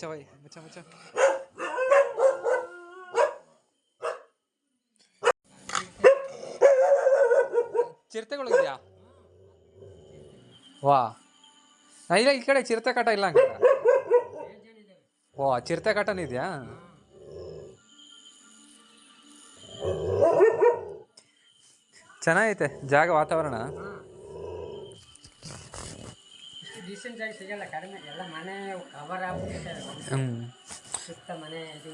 ಮುಚ್ಚ ಬೈ ಮುಚ್ಚ ಮುಚ್ಚ ಚಿರತೆಗಳು ಇದೆಯಾ? ವಾ. ಇಲ್ಲ ಈ ಕಡೆ ಚಿರತೆ ಕಾಟ ಇಲ್ಲ ಹಂಗಾರೆ ಓ ಚಿರತೆ ಕಾಟನೂ ಇದೆಯಾ? ಚೆನ್ನಾಗೈತೆ ಜಾಗ ವಾತಾವರಣ. ಡೀಸೆಂಟ್ ಆಗಿ ಸಿಗಲ್ಲ ಕಡಿಮೆ. ಎಲ್ಲ ಮನೆ ಕವರ್ ಆಗ್ಬಿಟ್ಟಿದ್ದಾರೆ ಸುತ್ತ ಮನೆ ಇದು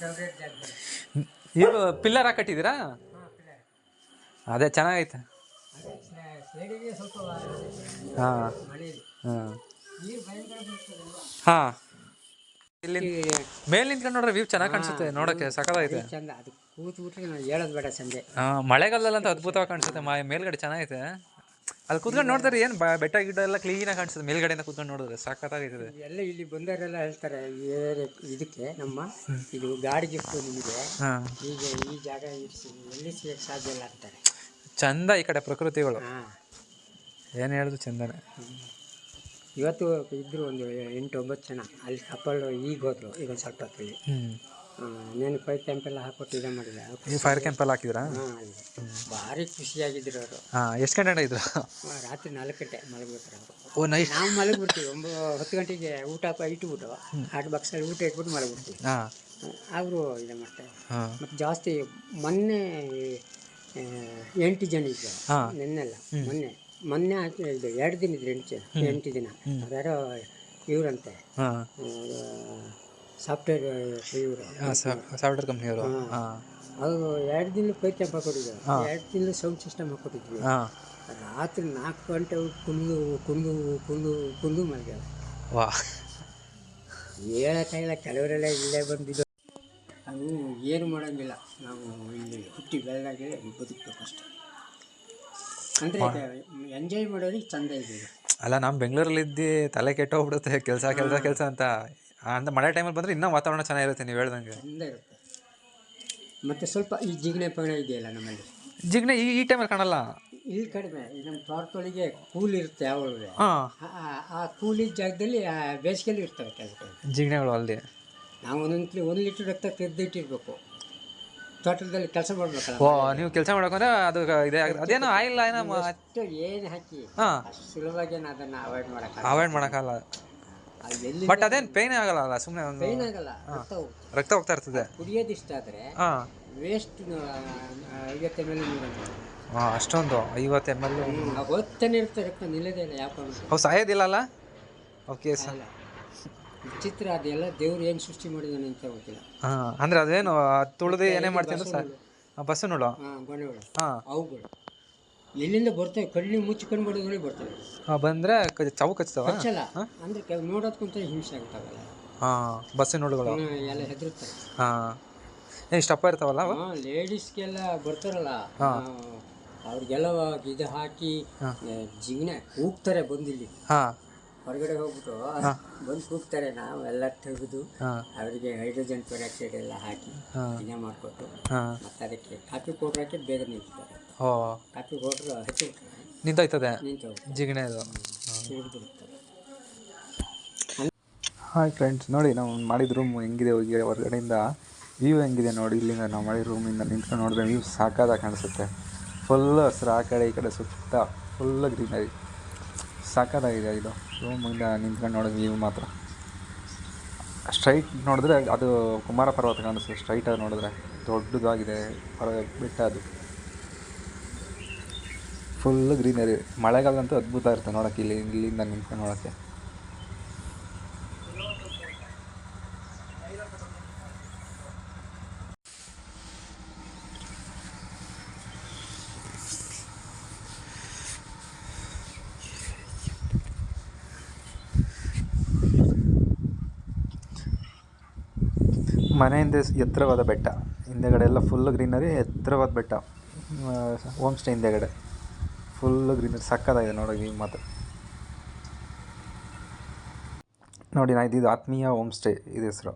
ಜಾಗದಲ್ಲಿ ಪಿಲ್ಲರ್ ಹಾಕಟ್ಟಿದ್ದೀರಾ? ಅದೇ ಚೆನ್ನಾಗೈತೆ. ಸೈಡಿಗೆ ಸ್ವಲ್ಪ ಹಾಂ. ಇಲ್ಲಿ ಮೇಲ್ ನಿಂತ್ಕೊಂಡು ನೋಡ್ರೆ ವ್ಯೂ ಚೆನ್ನಾಗಿ ಕಾಣಿಸುತ್ತೆ ನೋಡಕ್ಕೆ ಸಖತ್ತಾಗೈತೆ ಚಂದ. ಅದು ಕೂತು ಬಿಟ್ರೆ ಹೇಳೋದು ಬೇಡ ಸಂಜೆ. ಹಾಂ ಮಳೆಗಾಲದಲ್ಲಂತೂ ಅದ್ಭುತವಾಗಿ ಕಾಣಿಸುತ್ತೆ ಮಾ ಮೇಲ್ಗಡೆ ಚೆನ್ನಾಗೈತೆ. ಅಲ್ಲಿ ಕುತ್ಕೊಂಡು ನೋಡ್ತಾರೆ ಏನು ಬೆಟ್ಟ ಗಿಡ ಎಲ್ಲ ಕ್ಲೀನಾಗಿ ಕಾಣಿಸ್ತದೆ. ಮೇಲ್ಗಡೆಯಿಂದ ಕುತ್ಕೊಂಡು ನೋಡಿದ್ರೆ ಸಖತ್ತಾಗೈತೆ ಎಲ್ಲ ಇಲ್ಲಿ ಬಂದವರೆಲ್ಲ ಹೇಳ್ತಾರೆ ಇದಕ್ಕೆ ನಮ್ಮ ಇದು ಗಾಡಿ ಗಿಫ್ಟ್ ನಿಮಗೆ ಈಗ ಈ ಜಾಗ ಇರಿಸಿ ಎಲ್ಲಿ ಸಿಗಕ್ಕೆ ಸಾಧ್ಯ ಇಲ್ಲ ಅಂತಾರೆ. ಚಂದ ಈ ಕಡೆ ಪ್ರಕೃತಿಗಳು. ಏನು ಹೇಳಿದ್ರು ಚಂದನೆ. ಇವತ್ತು ಇದ್ರು ಒಂದು ಎಂಟು ಒಂಬತ್ತು ಜನ. ಅಲ್ಲಿ ಕಪಲ್ ಈಗ ಹೋದ್ರು ಈಗ ಸ್ವಲ್ಪ ಹೊತ್ತಲ್ಲಿ. ಹ್ಞೂ ಫೈರ್ ಫೈವ್ ಕ್ಯಾಂಪ್ ಎಲ್ಲ ಹಾಕೊಟ್ಟು ಇದೇ ಮಾಡಿದೆ. ಈ ಫೈರ್ ಕ್ಯಾಂಪ್ ಎಲ್ಲ ಹಾಕಿದ್ರಾ? ಭಾರಿ ಖುಷಿಯಾಗಿದ್ರು ಅವರು. ಹಾಂ ಎಷ್ಟು ಗಂಟೆ ಇದ್ರು? ರಾತ್ರಿ ನಾಲ್ಕು ಗಂಟೆ ಮಲಗ್ಬಿಟ್ರು ಅವರು. ಓ ನೈಟ್ ನಾವು ಮಲಗ್ಬಿಡ್ತೀವಿ ಒಂಬ ಹತ್ತು ಗಂಟೆಗೆ ಊಟ ಇಟ್ಬಿಟ್ಟು ಹಾಟ್ ಬಾಕ್ಸಲ್ಲಿ ಊಟ ಇಟ್ಬಿಟ್ಟು ಮಲಗ್ಬಿಡ್ತೀವಿ. ಹಾಂ. ಅವರು ಇದು ಮಾಡ್ತಾರೆ. ಮತ್ತು ಜಾಸ್ತಿ ಮೊನ್ನೆ ಎಂಟು ಜನ ಇದ್ದರು. ನೆನ್ನೆಲ್ಲ ಮೊನ್ನೆ. ಮೊನ್ನೆ ಇದು ಎರಡು ದಿನ ಇದ್ರು ಎಂಟು ಜನ. ಎಂಟು ದಿನ. ಅದ್ಯಾರೋ ಇವರಂತೆ. ಸಾಫ್ಟ್ವೇರ್ ಇವರು ಸಾಫ್ಟ್ವೇರ್ ಕಂಪ್ನಿಯವರು. ಅವರು ಎರಡು ದಿನ ಪೈ ಕ್ಯಾಂಪ್ ಹಾಕೊಟ್ಟಿದ್ರು ಎರಡು ದಿನ ಸೌಂಡ್ ಸಿಸ್ಟಮ್ ಹಾಕೊಟ್ಟಿದ್ವಿ. ರಾತ್ರಿ ನಾಲ್ಕು ಗಂಟೆ ಕುಂದು ಕುಂದು ಕುಂದು ಕುಂದು ಮಲಗ್ಯಾವ ವಾ. ಹೇಳಕ್ಕಾಗಿಲ್ಲ ಕೆಲವರೆಲ್ಲ ಇಲ್ಲೇ ಬಂದಿದ್ದು. ನಾವು ಏನು ಮಾಡೋಂಗಿಲ್ಲ. ನಾವು ಇಲ್ಲಿ ಹುಟ್ಟಿ ಬೆಳೆದಾಗೆ ಬದುಕಬೇಕು ಅಷ್ಟೆ ಅಂದರೆ ಎಂಜಾಯ್ ಮಾಡೋರಿಗೆ ಚಂದ ಇದೆ. ಅಲ್ಲ ನಮ್ಮ ಬೆಂಗಳೂರಲ್ಲಿ ಇದ್ದು ತಲೆ ಕೆಟ್ಟೋಗ್ಬಿಡುತ್ತೆ ಕೆಲಸ ಕೆಲಸ ಕೆಲಸ ಅಂತ. ಅಂತ ಮಳೆ ಟೈಮಲ್ಲಿ ಬಂದರೆ ಇನ್ನೂ ವಾತಾವರಣ ಚೆನ್ನಾಗಿರುತ್ತೆ ನೀವು ಹೇಳ್ದಂಗೆ. ಚಂದ ಇರುತ್ತೆ. ಮತ್ತು ಸ್ವಲ್ಪ ಈ ಜಿಗಣೆ ಪಗಣೆ ಇದೆಯಲ್ಲ ನಮ್ಮಲ್ಲಿ? ಜಿಗ್ನೆ ಈ ಈ ಟೈಮಲ್ಲಿ ಕಾಣಲ್ಲ. ಇಲ್ಲಿ ಕಡಿಮೆ ಈ ನಮ್ಮ ತೋಟದೊಳಗೆ ಕೂಲ್ ಇರುತ್ತೆ ಯಾವಾಗ ಹಾಂ. ಆ ಕೂಲಿ ಜಾಗದಲ್ಲಿ ಆ ಬೇಸಿಗೆಯಲ್ಲಿ ಇರ್ತವೆ ಕೆಲಸ ಜಿಗ್ನೆಗಳು ಅಲ್ಲಿ ನಾವು ಒಂದೊಂದು ಒಂದು ಲೀಟ್ರ್ ರಕ್ತ ತೆಗೆದಿಟ್ಟಿರ್ಬೇಕು. ತೋಟದಲ್ಲಿ ಕೆಲಸ ಮಾಡ್ಬೇಕಲ್ಲ ಓ ನೀವು ಕೆಲಸ ಮಾಡ್ಬೇಕಂದ್ರೆ ಅದು ಇದೆ ಅದೇನೋ ಆಯಿಲ್ ಏನೋ ಅಷ್ಟು ಏನು ಹಾಕಿ ಹಾಂ. ಅಷ್ಟು ಸುಲಭವಾಗಿ ಏನು ಅದನ್ನು ಅವಾಯ್ಡ್ ಮಾಡೋಕ್ಕಾಗಲ್ಲ. ಅವಾಯ್ಡ್ ಮಾಡೋಕ್ಕಲ್ಲ ಬಟ್ ಅದೇನ್ ಪೇನ್ ಆಗಲ್ಲ ಅಲ್ಲ ಸುಮ್ಮನೆ ಒಂದು ಪೇನ್ ಆಗಲ್ಲ ರಕ್ತ ಹೋಗುತ್ತೆ ರಕ್ತ ಹೋಗ್ತಾ ಇರ್ತದೆ. ಕುಡಿಯೋದು ಇಷ್ಟ ಆದ್ರೆ ಹಾಂ. ವೇಸ್ಟ್ ಐವತ್ತು ಎಂ ಎಲ್ ಹಾಂ ಅಷ್ಟೊಂದು ಐವತ್ತು ಎಂ ಎಲ್ ಓದ್ತಾನೆ ಇರುತ್ತೆ ರಕ್ತ ನಿಲ್ಲದೇ ಇಲ್ಲ ಕಾರಣಕ್ಕೂ ಅವು ಸಾಯೋದಿಲ್ಲ ಅಲ್ಲ ಓಕೆ ಸರ್ ವಿಚಿತ್ರ ಅದೆಲ್ಲ ದೇವ್ರು ಏನು ಸೃಷ್ಟಿ ಮಾಡಿದಾನೆ ಅಂತ ಗೊತ್ತಿಲ್ಲ. ಹಾಂ ಅಂದರೆ ಅದೇನು ತುಳಿದು ಏನೇ ಮಾಡ್ತೀನಿ ಸರ್ ಬಸ್ಸು ನೋಡು ಹಾಂ. ಅವುಗಳು. ಎಲ್ಲಿಂದ ಬರ್ತವೆ? ಕಣ್ಣಿ ಮುಚ್ಚಿಕೊಂಡು ಬಿಡೋದ್ರಲ್ಲಿ ಬರ್ತವೆ. ಬಂದ್ರೆ ಚೌಕ ಕಚ್ತಾವ ಅಂದ್ರೆ ಕೆಲ ನೋಡೋದಕ್ಕಂತ ಹಿಂಸೆ ಆಗ್ತಾವಲ್ಲ. ಹಾಂ ಬಸ್ಸಿನ ನೋಡುಗಳು. ಎಲ್ಲ ಹೆದರುತ್ತೆ ಹಾಂ. ಏನು ಇಷ್ಟಪ್ಪ ಇರ್ತಾವಲ್ಲ ಅವು? ಲೇಡೀಸ್ಗೆಲ್ಲ ಬರ್ತಾರಲ್ಲ. ಅವ್ರಿಗೆಲ್ಲ ಇದು ಹಾಕಿ ಜಿಗ್ನೆ ಕೂಗ್ತಾರೆ ಬಂದಿಲ್ಲಿ. ಹಾಂ. ಹೊರಗಡೆ ಹೋಗ್ಬಿಟ್ಟು ಬಂದು ಕೂಗ್ತಾರೆ ನಾವು ಎಲ್ಲ ತೆಗೆದು ಹಾಂ. ಅವರಿಗೆ ಹೈಡ್ರೋಜನ್ ಪೆರಾಕ್ಸೈಡ್ ಎಲ್ಲ ಹಾಕಿ ಹಾಂ. ಮಾಡಿಕೊಟ್ಟು ಹಾಂ. ಮತ್ತೆ ಅದಕ್ಕೆ ಕಾಫಿ ಪೌಡ್ರ್ ಹಾಕಿ ಬೇಗ ನಿಲ್ತಾರೆ ನಿಂತೋಯ್ತದೆ? ನಿಂತು ಜಿಗಣೆ ಅದು. ಹಾಯ್ ಫ್ರೆಂಡ್ಸ್ ನೋಡಿ ನಾವು ಮಾಡಿದ ರೂಮ್ ಹೆಂಗಿದೆ ಹೋಗಿ ಹೊರಗಡೆಯಿಂದ. ವ್ಯೂ ಹೆಂಗಿದೆ ನೋಡಿ ಇಲ್ಲಿಂದ ನಾವು ಮಾಡಿದ ರೂಮಿಂದ ನಿಂತ್ಕೊಂಡು ನೋಡಿದ್ರೆ ವ್ಯೂ ಸಾಕಾದಾಗ ಕಾಣಿಸುತ್ತೆ. ಫುಲ್ ಹಸಿರು ಆ ಕಡೆ ಈ ಕಡೆ ಸುತ್ತ ಫುಲ್ ಗ್ರೀನರಿ ಸಾಕಾದಾಗಿದೆ ಇದು. ರೂಮಿಂದ ನಿಂತ್ಕೊಂಡು ನೋಡಿದ ವ್ಯೂ ಮಾತ್ರ. ಸ್ಟ್ರೈಟ್ ನೋಡಿದ್ರೆ ಅದು ಕುಮಾರ ಪರ್ವತ ಕಾಣಿಸುತ್ತೆ. ಸ್ಟ್ರೈಟಾಗಿ ನೋಡಿದ್ರೆ ದೊಡ್ಡದಾಗಿದೆ. ಪರ ಬೆಟ್ಟ ಅದು. ಫುಲ್ ಗ್ರೀನರಿ ಮಳೆಗಾಲದಂತೂ ಅದ್ಭುತ ಇರುತ್ತೆ ನೋಡೋಕ್ಕೆ, ಇಲ್ಲಿ, ಇಲ್ಲಿಂದ ನಿಂತ್ಕೊಂಡು ನೋಡೋಕ್ಕೆ. ಮನೆಯಿಂದ ಎತ್ತರವಾದ ಬೆಟ್ಟ. ಹಿಂದೆಗಡೆ ಎಲ್ಲ ಫುಲ್ ಗ್ರೀನರಿ ಎತ್ತರವಾದ ಬೆಟ್ಟ. ಹೋಮ್ ಸ್ಟೇ ಹಿಂದೆಗಡೆ. ಫುಲ್ ಗ್ರೀನರಿ ಸಕ್ಕತ್ತಾಗಿದೆ ನೋಡೋಕೆ ಈಗ ಮಾತ್ರ. ನೋಡಿ, ನಾ ಇದು ಆತ್ಮೀಯ ಹೋಮ್ ಸ್ಟೇ ಇದು ಹೆಸರು.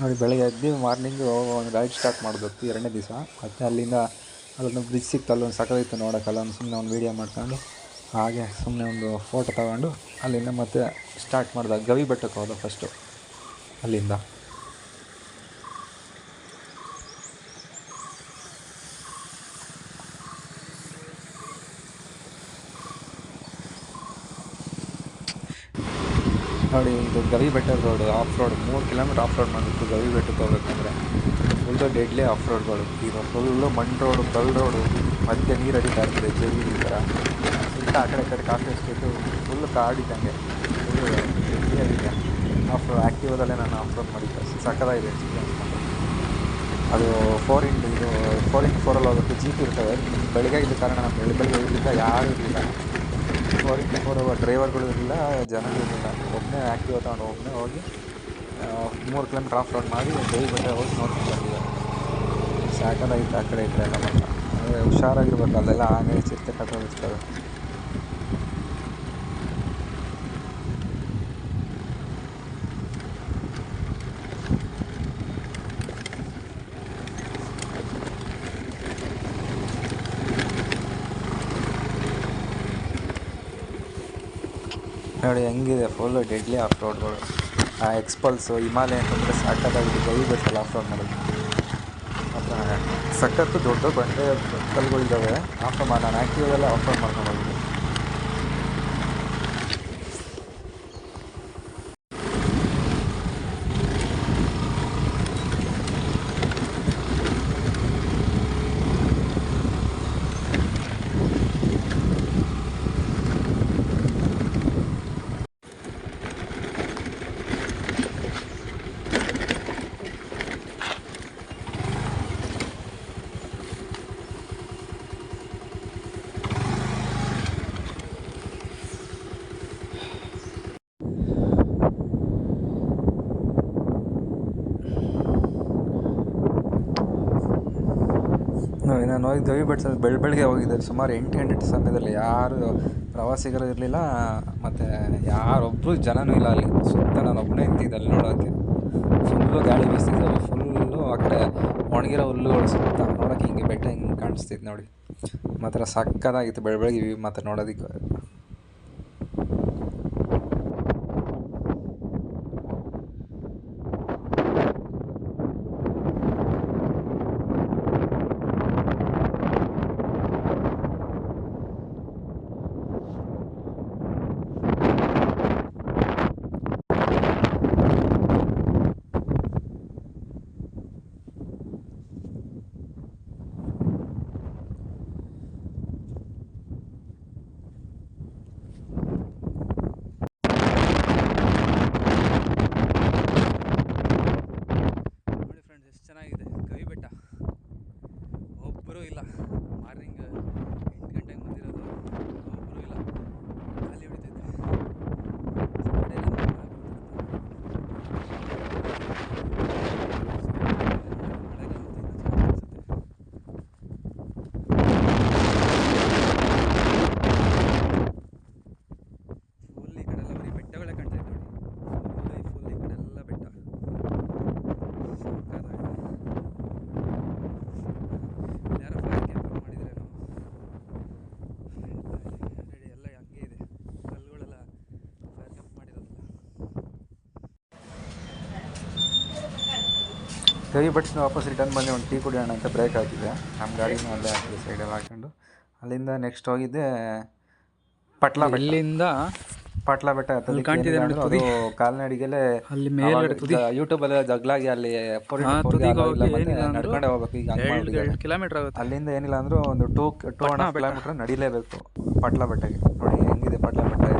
ನೋಡಿ, ಬೆಳಗ್ಗೆ ಎದ್ದು ಮಾರ್ನಿಂಗು ಒಂದು ರೈಡ್ ಸ್ಟಾರ್ಟ್ ಮಾಡಬೇಕು ಎರಡನೇ ದಿವಸ. ಮತ್ತು ಅಲ್ಲಿಂದ ಅಲ್ಲೊಂದು ಬ್ರಿಡ್ಜ್ ಸಿಕ್ತು, ಅಲ್ಲೊಂದು ಸಕಲಿತ್ತು ನೋಡೋಕ್ಕಲ್ಲ ಒಂದು ಸುಮ್ಮನೆ ಒಂದು ವೀಡಿಯೋ ಮಾಡ್ಕೊಂಡು, ಹಾಗೆ ಸುಮ್ಮನೆ ಒಂದು ಫೋಟೋ ತಗೊಂಡು, ಅಲ್ಲಿಂದ ಮತ್ತೆ ಸ್ಟಾರ್ಟ್ ಮಾಡಿದೆ. ಗವಿ ಬೆಟ್ಟಕ್ಕೆ ಹೋದ ಫಸ್ಟು ಅಲ್ಲಿಂದ. ನೋಡಿ, ಇದು ಗವಿ ಬೆಟ್ಟ ರೋಡ್ ಆಫ್ ರೋಡ್ ಮೂರು ಕಿಲೋಮೀಟ್ರ್ ಆಫ್ ರೋಡ್ ಮಾಡಿಬಿಟ್ಟು ಗವಿ ಬೆಟ್ಟಕ್ಕೆ ಹೋಗ್ಬೇಕಂದ್ರೆ. ಫುಲ್ಲು ಡೆಡ್ಲಿ ಆಫ್ ರೋಡ್ಗಳು ಈಗ ಫುಲ್ಲು ಮಣ್ಣು ರೋಡು ಕಲ್ ರೋಡು ಮಧ್ಯೆ ನೀರು ಹರಿತಾ ಇರ್ತದೆ ಜೇವಿ ಥರ ಸುತ್ತ ಆ ಕಡೆ ಕಡೆ ಕಾಫಿ ಎಸ್ಟೇಟು ಫುಲ್ಲು ಕಾಡಿದ್ದಂಗೆ. ಫುಲ್ಲು ಇದೆ ಆಫ್ ಆ್ಯಕ್ಟಿವದಲ್ಲೇ ನಾನು ಆಫ್ ರೋಡ್ ಮಾಡಿದ್ದೆ. ಸಕ್ಕದಾಗಿದೆ ಎಕ್ಸ್ಪೀರಿಯನ್ಸ್ ಅದು ಫೋರ್ ಇಂಟು ಇದು ಫೋರ್ ಇಂಟು ಫೋರಲ್ಲಿ ಹೋಗೋಕ್ಕೆ ಜೀಪ್ ಇರ್ತವೆ. ಬೆಳಿಗ್ಗೆ ಇದ್ದ ಕಾರಣ ನಮ್ಮ ಬೆಳಿಗ್ಗೆ ಬೆಳಿಗ್ಗೆ ಇರಲಿಲ್ಲ ಯಾರೂ ಇರಲಿಲ್ಲ. ಫೋರ್ ಇಂಟು ಫೋರ್ ಡ್ರೈವರ್ಗಳು ಇರಲಿಲ್ಲ ಜನಗಳು ಇರಲಿಲ್ಲ ಒಬ್ಬನೇ ಆ್ಯಕ್ಟಿವ್ ತಗೊಂಡು ಒಬ್ಬನೇ ಹೋಗಿ ಮೂರು ಕಿಲೋಮೀಟ್ರ್ ಆಫ್ ರೋಡ್ ಮಾಡಿ ಗವಿ ಬೆಟ್ಟ ಹೋಗಿ ನೋಡ್ಕೊಂಡು ಬಂದಿದ್ದೆ ಸಾಕಾಗಿತ್ತು ಆ ಕಡೆ ಈ ಕಡೆ ಎಲ್ಲ ಮಾತ್ರ. ಅಂದರೆ ಹುಷಾರಾಗಿರ್ಬೇಕು, ಅಲ್ಲೆಲ್ಲ ಆನೆ ಚಿರತೆ ಕಟ್ಟೋದು ಇರ್ತವೆ ನೋಡಿ, ಹೆಂಗಿದೆ ಫುಲ್ಲು ಡೆಡ್ಲಿ ಆಫ್ ರೋಡ್ಗಳು ಎಕ್ಸ್ಪಲ್ಸು ಹಿಮಾಲಯ ಅಂತಂದರೆ ಸಾಕಾಗಿದೆ ಗವಿ ಬೆಟ್ಟಲ್ಲಿ ಆಫ್ ರೋಡ್ ಮಾಡೋದು ಸಖತ್ತು ದೊಡ್ಡ ಬಂಡೆ ಕಲ್ಲುಗಳಿದ್ದಾವೆ. ಆಫ್ ನಾನು ಆ್ಯಕ್ಟಿವಲ್ಲ ಆಫ್ ರೋಡ್ ಮಾಡ್ಕೊಂಡು ಹೋಗಿದ್ದೆ ನೋಡಿ ನಾನು ಹೋಗಿ ಗವಿ ಬೆಟ್ಟ ಬೆಳ, ಬೆಳಗ್ಗೆ ಹೋಗಿದ್ದೆ. ಸುಮಾರು ಎಂಟು ಗಂಟೆ ಸಮಯದಲ್ಲಿ ಯಾರು ಪ್ರವಾಸಿಗರು ಇರಲಿಲ್ಲ, ಮತ್ತು ಯಾರೊಬ್ಬರು ಜನನೂ ಇಲ್ಲ ಅಲ್ಲಿ. ಸುತ್ತ ನಾನು ಒಬ್ಬನೇ ನಿಂತಿದ್ದೆ ಅಲ್ಲಿ ನೋಡೋಕ್ಕೆ ಫುಲ್ಲು ಗಾಳಿ ಬೀಸ್ತಿದ್ದು ಫುಲ್ಲು ಆ ಕಡೆ ಒಣಗಿರೋ ಹುಲ್ಲುಗಳು ಸುತ್ತ ನೋಡೋಕ್ಕೆ ಹಿಂಗೆ ಬೆಟ್ಟ ಹಿಂಗೆ ಕಾಣಿಸ್ತಿತ್ತು ನೋಡಿ. ಮಾತ್ರ ಸಕ್ಕದಾಗಿತ್ತು ಬೆಳ, ಬೆಳಗ್ಗೆ ಮಾತ್ರ ನೋಡೋದಕ್ಕೆ ನೋಡಿ ಫ್ರೆಂಡ್ಸ್ ಎಷ್ಟು ಚೆನ್ನಾಗಿದೆ ಗವಿ ಬೆಟ್ಟ ಒಬ್ಬರೂ ಇಲ್ಲ ಮಾರ್ನಿಂಗ್ ಎಂಟು ಗಂಟೆಗೆ ಬಂದಿರೋದು ಒಬ್ಬರೂ ಇಲ್ಲ ಖಾಲಿ ಹೊಡಿತೈತೆ Saturday ಎಲ್ಲ ಮಳೆ ಬರ್ತಿರುತ್ತೆ. ಮಳೆಗಾಲ ಅಂತ ಇನ್ನೂ ಚೆನ್ನಾಗಿ ಅನ್ಸುತ್ತೆ. ಫುಲ್ ಈ ಕಡೆ ಎಲ್ಲ ಬರೀ ಬೆಟ್ಟಗಳೇ ಕಾಣ್ತಾ ಇದೆ ನೋಡಿ ಫುಲ್ ಫುಲ್ ಈ ಕಡೆ ಎಲ್ಲ ಬೆಟ್ಟ ಸಕ್ಕತ್ತಾಗಿದೆ. ಯಾರೋ ಫೈರ್ ಕ್ಯಾಂಪ್ ಮಾಡಿದ್ರೇನೋ ರೆಡಿ ಎಲ್ಲ ಹಂಗೆ ಇದೆ ಕಲ್ಲುಗಳೆಲ್ಲ ಫೈರ್ ಕ್ಯಾಂಪ್ ಮಾಡಿರೋದಲ್ಲ ಗವಿ ಬಟ್ಸ್ನ ವಾಪಸ್ ರಿಟರ್ನ್ ಬಂದು ಒಂದು ಟೀ ಕುಡಿಯೋಣ ಅಂತ ಬ್ರೇಕ್ ಹಾಕಿದೆ. ನಮ್ಮ ಗಾಡಿನ ಅಲ್ಲೇ ಹಾಕಿದೆ ಸೈಡಲ್ಲಿ ಹಾಕೊಂಡು ಅಲ್ಲಿಂದ ನೆಕ್ಸ್ಟ್ ಹೋಗಿದ್ದೆ ಪಟ್ಲ ಬೆಟ್ಟ. ಇಲ್ಲಿಂದ ಪಟ್ಲ ಬೆಟ್ಟ ಕಾಣ್ತಿದೆ ಅದು ಕಾಲ್ನಡಿಗೆಲೆ ಅಲ್ಲಿ ಯೂಟ್ಯೂಬ್ ಅಲ್ಲಿ ಜಗ್ಲಾಗಿ ಅಲ್ಲಿ ನಡ್ಕೊಂಡೆ ಹೋಗ್ಬೇಕು ಈಗ ಕಿಲೋಮೀಟರ್ ಆಗುತ್ತೆ. ಅಲ್ಲಿಂದ ಏನಿಲ್ಲ ಅಂದ್ರೂ ಒಂದು two two and half kilometre ನಡಿಲೇಬೇಕು ಪಟ್ಲ ಬೆಟ್ಟಗೆ ನೋಡಿ ಹೆಂಗಿದೆ ಪಟ್ಲ ಬೆಟ್ಟ.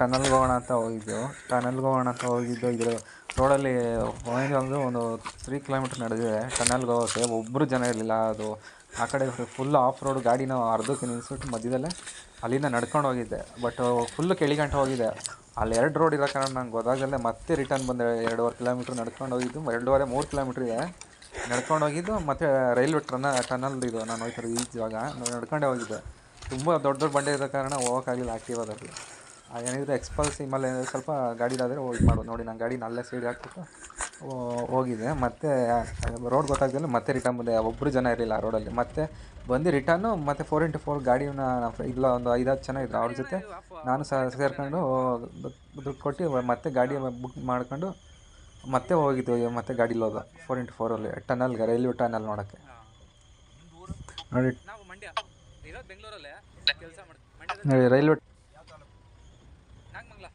ಟನಲ್ಗೆ ಹೋಗೋಣ ಅಂತ ಹೋಗಿದ್ದೆವು ಟನಲ್ಗೆ ಹೋಗೋಣ ಅಂತ ಹೋಗಿದ್ದು ಇದ್ರ ರೋಡಲ್ಲಿ ಒಂದು ಒಂದು ತ್ರೀ ಕಿಲೋಮೀಟ್ರ್ ನಡೆದಿದೆ. ಟನಲ್ಗೆ ಹೋಗೋಕ್ಕೆ ಒಬ್ಬರು ಜನ ಇರಲಿಲ್ಲ. ಅದು ಆ ಕಡೆ ಫುಲ್ ಆಫ್ ರೋಡ್ ಗಾಡಿನ ಅರ್ಧಕ್ಕೆ ನಿಲ್ಲಿಸ್ಬಿಟ್ಟು ಮಧ್ಯದಲ್ಲೇ ಅಲ್ಲಿಂದ ನಡ್ಕೊಂಡು ಹೋಗಿದ್ದೆ. ಬಟ್ ಫುಲ್ ಕೆಳಿಗಂಟ ಹೋಗಿದೆ ಅಲ್ಲಿ ಎರಡು ರೋಡ್ ಇರೋ ಕಾರಣ ನಂಗೆ ಗೊತ್ತಾಗಲ್ಲೇ ಮತ್ತೆ ರಿಟರ್ನ್ ಬಂದೆ. ಎರಡೂವರೆ ಕಿಲೋಮೀಟ್ರ್ ನಡ್ಕೊಂಡು ಹೋಗಿದ್ದು. ಎರಡೂವರೆ, ಮೂರು ಕಿಲೋಮೀಟ್ರ್ ಇದೆ. ನಡ್ಕೊಂಡು ಹೋಗಿದ್ದು. ಮತ್ತು ರೈಲ್ವೆ ಟ್ರನ ಟನಲ್ ಇದು. ನಾನು ಹೋಗ್ತಾರೆ ಈ ಜಾಗ ನಾನು ನಡ್ಕೊಂಡೇ ಹೋಗಿದ್ದೆ. ತುಂಬ ದೊಡ್ಡ ದೊಡ್ಡ ಬಂಡೆ ಇರೋ ಕಾರಣ ಹೋಗೋಕ್ಕಾಗಲಿಲ್ಲ ಆಕ್ಟಿವಾದಲ್ಲಿ ಏನಿದ್ರೆ ಎಕ್ಸ್ಪಲ್ಸ್ ಹಿಮಾಲಯ ಸ್ವಲ್ಪ ಗಾಡಿದಾದರೆ ಹೋಗಿ ಮಾಡೋದು ನೋಡಿ ನಾನು ಗಾಡಿನ ಅಲ್ಲೇ ಸೈಡ್ ಹಾಕ್ಬಿಟ್ಟು ಹೋಗಿದೆ. ಹೋಗಿದ್ದೆ ಮತ್ತೆ ರೋಡ್ ಗೊತ್ತಾಗ್ದಲ್ಲ ಮತ್ತೆ ರಿಟರ್ನ್ ಬಂದೆ. ಒಬ್ಬರು ಜನ ಇರಲಿಲ್ಲ ಆ ರೋಡಲ್ಲಿ ಮತ್ತೆ ಬಂದು ರಿಟರ್ನು ಮತ್ತೆ ಫೋರ್ ಇಂಟು ಫೋರ್ ಗಾಡಿನ ಇಲ್ಲ ಒಂದು ಐದಾರು ಜನ ಇದ್ರು ಅವ್ರ ಜೊತೆ. ನಾನು ಸಹ ಸೇರ್ಕೊಂಡು ದುಡ್ಡು ಕೊಟ್ಟು ಮತ್ತೆ ಗಾಡಿ ಬುಕ್ ಮಾಡ್ಕೊಂಡು ಮತ್ತೆ ಹೋಗಿದ್ದು ಮತ್ತೆ ಗಾಡಿ ಹೋದ ಫೋರ್ ಇಂಟು ಫೋರಲ್ಲಿ ಟನಲ್ಗೆ ರೈಲ್ವೆ ಟನಲ್ ನೋಡೋಕ್ಕೆ. ನೋಡಿ. ನಾವು ಮಂಡ್ಯ ಇರೋದು ಬೆಂಗಳೂರಲ್ಲೇ ಕೆಲಸ ಮಾಡ್ತೀವಿ ಮಂಡ್ಯದ ನೋಡಿ ರೈಲ್ವೆ ನಾಗಮಂಗ್ಲ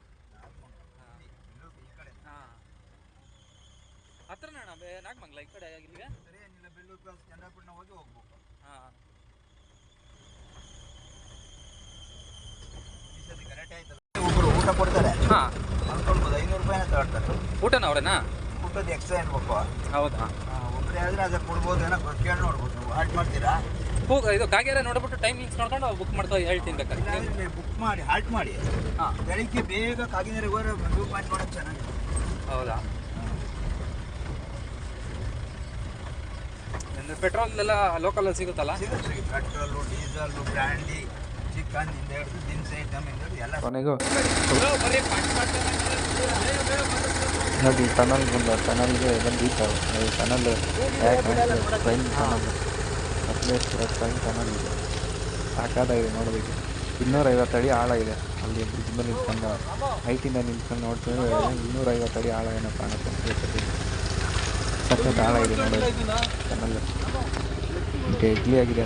ಹಾಂ ಹತ್ರನೇ ಅಣ್ಣ ಬೇ- ನಾಗಮಂಗ್ಲ ಈ ಕಡೆ ಇಲ್ಲಿಗೆ? ಹಾಂ. ಒಬ್ಬರು ಊಟ ಕೊಡ್ತಾರೆ. ಹಾಂ. ಅನ್ಕೊಳ್ಬೋದು ಐನೂರು ರೂಪಾಯಿನ ತಗೊಳ್ತಾರೆ ಊಟನ ಅವರೇನಾ? ಊಟದ ಎಕ್ಸ್ಟ್ರಾ ಇರ್ಬೇಕು. ಹೌದಾ? ಒಬ್ಬರೇ ಆದರೆ ಅದಕ್ಕೆ ಕೊಡ್ಬೋದು ಏನೋ ಕೇಳಿ ನೋಡ್ಬೋದು ನೀವು. ಹಾಲ್ಟ್ ಮಾಡ್ತೀರಾ? ಹೂ ಇದು ಕಾಗೇರ ನೋಡ್ಬಿಟ್ಟು ಟೈಮಿಂಗ್ಸ್ ನೋಡ್ಕೊಂಡು ಬುಕ್ ಮಾಡ್ತಾ ಹೇಳ್ತೀನಿ ಬೇಕಾದ್ರೆ. ಬುಕ್ ಮಾಡಿ ಹಾಲ್ಟ್ ಮಾಡಿ. ಹಾಂ. ಬೆಳಿಗ್ಗೆ ಬೇಗ ಕಾಗಿನೆರೆಗೆ ಹೋದ್ರೆ ವ್ಯೂ ಪಾಯಿಂಟ್ ನೋಡೋಕೆ ಚೆನ್ನಾಗಿ ಹೌದಾ ಅಂದರೆ ಪೆಟ್ರೋಲ್ ಎಲ್ಲ ಲೋಕಲ್ ಸಿಗುತ್ತಲ್ಲ? ಸಿಗುತ್ತೆ ಪೆಟ್ರೋಲು ಡೀಸೆಲ್ಲು ಬ್ರ್ಯಾಂಡಿ ಚಿಕನ್ ಇಂದ ಹಿಡಿದು ದಿನಸಿ ಐಟಮ್ ಇಂದ ಹಿಡಿದು ಎಲ್ಲ ಕೊನೆಗೂ. ನೋಡಿ ಟನಲ್ ಬಂದ ಟನಲ್ಗೆ ಬಂದಿತ್ತು ಟನಲ್ ಟ್ರೈನ್ ಟನಲ್ ಇದೆ ಟ್ರೈನ್ ಟನಲ್ ಇದೆ. ಸಾಕಾದಾಗಿದೆ ನೋಡೋದಕ್ಕೆ ಇನ್ನೂರೈವತ್ತು ಅಡಿ ಆಳ ಇದೆ. ಅಲ್ಲಿ ಬ್ರಿಡ್ಜ್ ಮೇಲೆ ನಿಂತ್ಕೊಂಡು ಹೈಟಿಂದ ನಿಂತ್ಕೊಂಡು ನೋಡ್ತಿದ್ರೆ ಇನ್ನೂರೈವತ್ತು ಅಡಿ ಆಳ ಏನೋ ಕಾಣುತ್ತೆ. ಸಖತ್ ಆಳ ಇದೆ ಟನಲ್ ಇಡ್ಲಿ ಆಗಿದೆ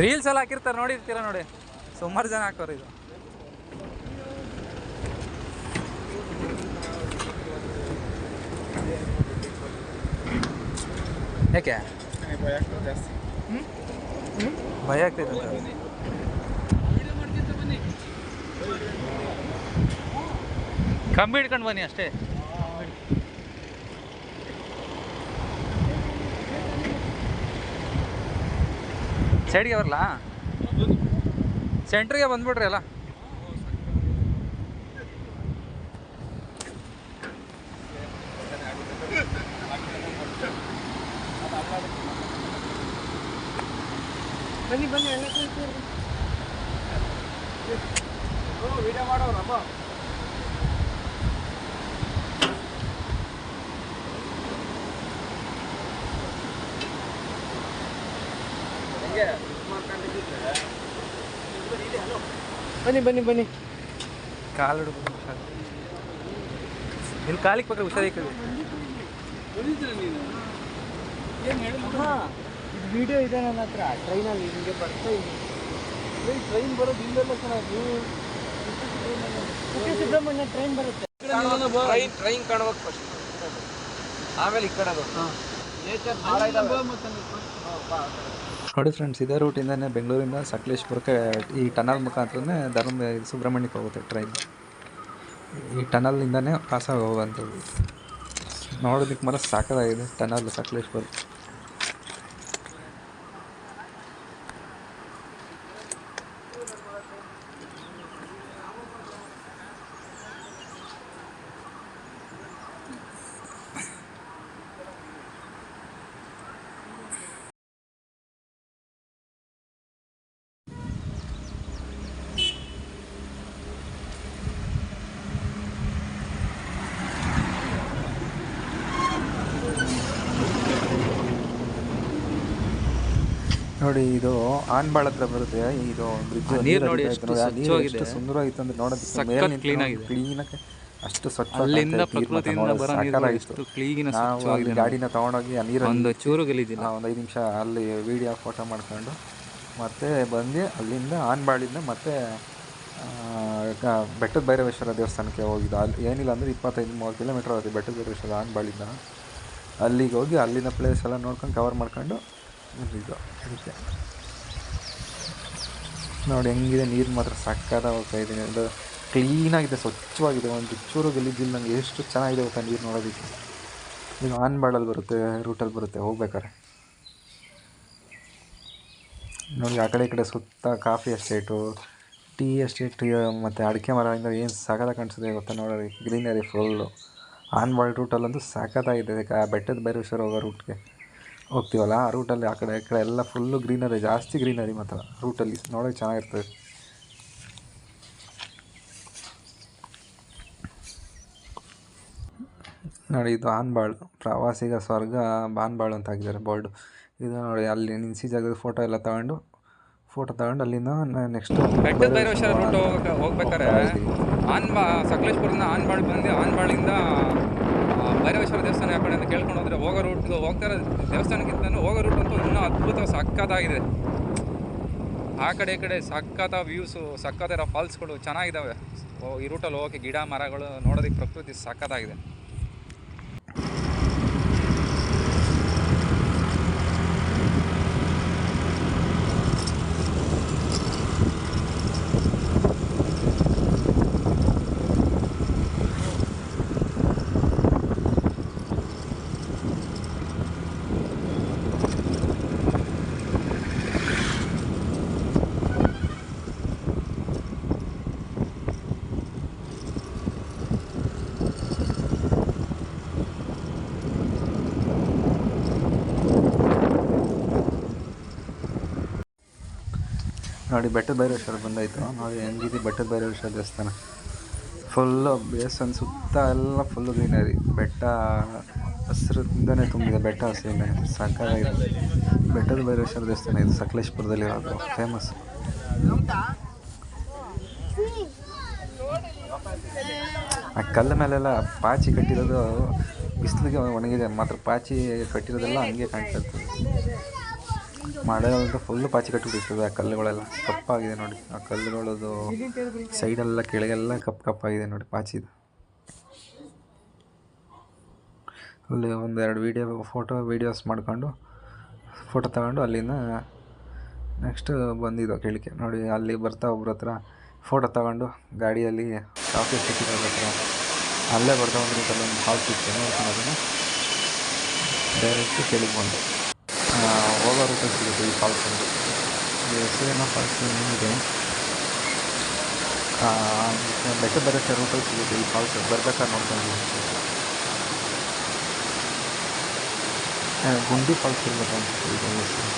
ರೀಲ್ಸ್ ಎಲ್ಲ ಹಾಕಿರ್ತಾರೆ, ನೋಡಿರ್ತೀರ ನೋಡಿ? ಸುಮಾರು ಜನ ಹಾಕೋರು ಇದು. ಯಾಕೆ? ಭಯ ಆಗ್ತೈತೆ. ಕಂಬಿ ಹಿಡ್ಕೊಂಡು ಬನ್ನಿ ಅಷ್ಟೇ. ಸೈಡ್ಗೆ ಬರಲಾ? ಸೆಂಟ್ರಿಗೆ ಬಂದ್ಬಿಡ್ರಿ ಅಲ್ಲ? ವಿಡಿಯೋ ಮಾಡೋರಪ್ಪ ಬನ್ನಿ ಬನ್ನಿ ಬನ್ನಿ. ಕಾಲು ಹಿಡ್ಕೊಂಡು ಹುಷಾರು. ಕಾಲಿಗೆ ಪಕ್ಕ ಹುಷಾರಿ ಇದು ವಿಡಿಯೋ ಇದೆ ನನ್ನ ಹತ್ರ. ಟ್ರೈನಲ್ಲಿ ಹಿಂಗೆ ಬರ್ತಾ ಇದೆ ಟ್ರೈನ್ ಬರೋದು ಇಲ್ಲೆಲ್ಲ ಕುಕ್ಕೆ ಆಮೇಲೆ ನೋಡಿ ಫ್ರೆಂಡ್ಸ್ ಇದೇ ರೂಟಿಂದನೇ ಬೆಂಗಳೂರಿಂದ ಸಕಲೇಶ್ಪುರಕ್ಕೆ ಈ ಟನಲ್ ಮುಖಾಂತರನೇ ಧರ್ಮ ಸುಬ್ರಹ್ಮಣ್ಯಕ್ಕೆ ಹೋಗುತ್ತೆ ಟ್ರೈನ್ ಈ ಟನಲ್ಲಿಂದನೇ ಪಾಸಾಗಿ ಹೋಗುವಂಥದ್ದು ನೋಡೋದಕ್ಕೆ ಮಾತ್ರ ಸಾಕಾಗಿದೆ ಟನಲ್ ಸಕಲೇಶ್ಪುರ. ನೋಡಿ ಇದು ಆನ್ಬಾಳ್ ಹತ್ರ ಬರುತ್ತೆ. ಇದು ಬ್ರಿಡ್ಜ್ ನೀರು ನೋಡಿ ಎಷ್ಟು ಸ್ವಚ್ಛವಾಗಿದೆ. ಸುಂದರವಾಗಿತ್ತು ಅಂದ್ರೆ ನೋಡೋದಕ್ಕೆ ಮೇಲೆ ಆಗಿದೆ. ಅಷ್ಟು ಸ್ವಚ್ಛ ಅಲ್ಲಿಂದ ಪ್ರಕೃತಿಯಿಂದ ಬರೋ ನೀರು ಎಷ್ಟು ಕ್ಲೀನ್ ನಾವು ಅಲ್ಲಿ ಸ್ವಚ್ಛವಾಗಿದೆ ಗಾಡಿನ ತಗೊಂಡೋಗಿ ಆ ನೀರು ಒಂದು ಚೂರು ಗಲೀಜಿಲ್ಲ ಒಂದು ಐದು ನಿಮಿಷ ಅಲ್ಲಿ ವಿಡಿಯೋ ಫೋಟೋ ಮಾಡ್ಕೊಂಡು ಮತ್ತೆ ಬಂದು ಅಲ್ಲಿಂದ ಆನ್ಬಾಳಿಂದ ಮತ್ತೆ ಬೆಟ್ಟದ ಭೈರವೇಶ್ವರ ದೇವಸ್ಥಾನಕ್ಕೆ ಹೋಗಿದ್ದು. ಅಲ್ಲಿ ಏನಿಲ್ಲ ಅಂದರೆ ಇಪ್ಪತ್ತೈದು ಮೂವತ್ತು ಕಿಲೋಮೀಟರ್ ಆಗುತ್ತೆ ಬೆಟ್ಟದ ಭೈರವೇಶ್ವರ ಆನ್ಬಾಳಿಂದ ಅಲ್ಲಿಗೆ ಹೋಗಿ ಅಲ್ಲಿನ ಪ್ಲೇಸ್ ಎಲ್ಲ ನೋಡ್ಕೊಂಡು ಕವರ್ ಮಾಡ್ಕೊಂಡು ಬಂದಿದ್ದು ಅದಕ್ಕೆ. ನೋಡಿ, ಹೆಂಗಿದೆ ನೀರು ಮಾತ್ರ ಸಕ್ಕತ್ತ ಹೋಗ್ತಾ ಇದೆ. ಅದು ಕ್ಲೀನಾಗಿದೆ ಸ್ವಚ್ಛವಾಗಿದೆ. ಒಂದು ಚೂರು ಗಲೀಜಿಲ್ಲ, ನಂಗೆ ಎಷ್ಟು ಚೆನ್ನಾಗಿದೆ ಗೊತ್ತಾ ನೀರು ನೋಡೋದಕ್ಕೆ. ಈಗ ಆನ್ಬಾಳಲ್ಲಿ ಬರುತ್ತೆ ರೂಟಲ್ಲಿ ಬರುತ್ತೆ ಹೋಗ್ಬೇಕಾರೆ ನೋಡಿ, ಆ ಕಡೆ ಈ ಕಡೆ ಸುತ್ತ ಕಾಫಿ ಎಸ್ಟೇಟು ಟೀ ಎಸ್ಟೇಟ್ ಮತ್ತು ಅಡಿಕೆ ಮರದಿಂದ ಏನು ಸಕದ ಕಾಣಿಸುತ್ತೆ ಗೊತ್ತಾ ನೋಡೋರಿ ಗ್ರೀನರಿ ಫುಲ್ಲು ಆನ್ಬಾಳ್ ರೂಟಲ್ಲಂತೂ ಸಖತ್ತಾಗಿದೆ. ಆ ಬೆಟ್ಟದ ಭೈರವೇಶ್ವರ ಹೋಗೋ ರೂಟ್ಗೆ ಹೋಗ್ತೀವಲ್ಲ? ಆ ರೂಟಲ್ಲಿ ಆ ಕಡೆ ಈ ಕಡೆ ಎಲ್ಲ ಫುಲ್ಲು ಗ್ರೀನರಿ ಜಾಸ್ತಿ ಗ್ರೀನರಿ ಮಾತ್ರ. ರೂಟಲ್ಲಿ ನೋಡೋಕ್ಕೆ ಚೆನ್ನಾಗಿರ್ತದೆ. ನೋಡಿ ಇದು ಆನ್ಬಾಳ್. ಪ್ರವಾಸಿಗ ಸ್ವರ್ಗ ಬಾನ್ಬಾಳ್ ಅಂತ ಹಾಕಿದ್ದಾರೆ ಬೋರ್ಡು. ಇದು ನೋಡಿ ಅಲ್ಲಿ ನಿನ್ಸಿ ಜಾಗದ ಫೋಟೋ ಎಲ್ಲ ತಗೊಂಡು ಫೋಟೋ ತಗೊಂಡು ಅಲ್ಲಿಂದ ನೆಕ್ಸ್ಟ್ ಹೋಗ್ಬೇಕಾದ್ರೆ ಆನ್ಬಾ ಸಕಲೇಶ್ಪುರದಿಂದ ಆನ್ಬಾಳ್ ಬಂದು ಆನ್ಬಾಳಿಂದ ಭೈರವೇಶ್ವರ ದೇವಸ್ಥಾನ ಯಾವ ಕಡೆ ಅಂತ ಕೇಳ್ಕೊಂಡು ಹೋದರೆ ಹೋಗೋ ರೂಟ್ ಇರೋ ದೇವಸ್ಥಾನಕ್ಕಿಂತ ಹೋಗೋ ರೂಟ್ ಅಂತೂ ಇನ್ನೂ ಅದ್ಭುತ ಸಕ್ಕತ್ತಾಗಿದೆ ಆ ಕಡೆ ಈ ಕಡೆ ಸಕ್ಕತ್ತ ವ್ಯೂಸು ಸಕ್ಕತ್ತಿರೋ ಫಾಲ್ಸ್ಗಳು ಚೆನ್ನಾಗಿದ್ದಾವೆ ಈ ರೂಟಲ್ಲಿ ಹೋಗೋಕ್ಕೆ ಗಿಡ ಮರಗಳು ನೋಡೋದಕ್ಕೆ ಪ್ರಕೃತಿ ಸಕ್ಕತ್ತಾಗಿದೆ ನೋಡಿ, ಬೆಟ್ಟದ ಭೈರವೇಶ್ವರ ಬಂದಾಯಿತು. ನೋಡಿ, ಹೆಂಗಿದೆ ಬೆಟ್ಟದ ಭೈರವೇಶ್ವರ ದೇವಸ್ಥಾನ. ಫುಲ್ಲು ದೇವಸ್ಥಾನ ಸುತ್ತ ಎಲ್ಲ ಫುಲ್ಲು ಗ್ರೀನರಿ ಬೆಟ್ಟ ಹಸಿರಿಂದನೇ ತುಂಬಿದೆ, ಬೆಟ್ಟ ಹಸಿರಿಂದನೇ. ಸಾಕಾಗಿದೆ. ಬೆಟ್ಟದ ಭೈರವೇಶ್ವರ ದೇವಸ್ಥಾನ ಇದು, ಸಕಲೇಶ್ಪುರದಲ್ಲಿ ಇರೋದು. ಫೇಮಸ್ ಆ ಕಲ್ಲ ಮೇಲೆಲ್ಲ ಪಾಚಿ ಕಟ್ಟಿರೋದು, ಬಿಸಿಲಿಗೆ ಒಣಗಿದೆ. ಮಾತ್ರ ಪಾಚಿ ಕಟ್ಟಿರೋದೆಲ್ಲ ಹಂಗೆ ಕಾಣ್ತಾ ಇರ್ತದೆ. ಮಳೆಗಾಲದ ಫುಲ್ಲು ಪಾಚಿ ಕಟ್ಟಿಬಿಟ್ಟಿರ್ತದೆ ಆ ಕಲ್ಲುಗಳೆಲ್ಲ. ಕಪ್ಪಾಗಿದೆ ನೋಡಿ. ಆ ಕಲ್ಲುಗಳದು ಸೈಡೆಲ್ಲ ಕೆಳಗೆಲ್ಲ ಕಪ್ಪು ಕಪ್ಪಾಗಿದೆ ನೋಡಿ ಪಾಚಿದು ಅಲ್ಲಿ ಒಂದೆರಡು ವೀಡಿಯೋ ಫೋಟೋ ವೀಡಿಯೋಸ್ ಮಾಡ್ಕೊಂಡು ಫೋಟೋ ತಗೊಂಡು ಅಲ್ಲಿಂದ ನೆಕ್ಸ್ಟ್ ಬಂದಿದ್ದು ಕೇಳಿಕೆ ನೋಡಿ, ಅಲ್ಲಿ ಬರ್ತಾ ಒಬ್ರ ಹತ್ರ ಫೋಟೋ ತಗೊಂಡು ಗಾಡಿಯಲ್ಲಿ ಕಾಫಿ ಸಿಕ್ಕಿರೋದ್ರ ಹತ್ರ ಅಲ್ಲೇ ಬರ್ತಾ ಒಂದು ಅಲ್ಲೊಂದು ಹಾಲ್ ಸಿಕ್ತು ನೋಡ್ಕೊಂಡು ಅದನ್ನು. ಡೈರೆಕ್ಟ್ ಕೆಳಗೆ ಆ, ಹೋಗೋ ರೂಟಲ್ಲಿ ಸಿಗುತ್ತೆ ಈ ಫಾಲ್ಸ್ ಒಂದು ಇದು ಹೆಸರೇನೋ ಫಾಲ್ಸ್ ಏನಿದೆ ಆ, ಬೆಟ್ಟ ಬರೋಕ್ಕೆ ರೂಟಲ್ಲಿ ಸಿಗುತ್ತೆ ಈ ಫಾಲ್ಸ್ ಬರ್ಬೇಕಾದ್ರೆ ನೋಡ್ಕೊಂಡು ಗುಂಡಿ ಫಾಲ್ಸ್ ಇರ್ಬೇಕು ಅಂತ ಇದು ಹೆಸರು.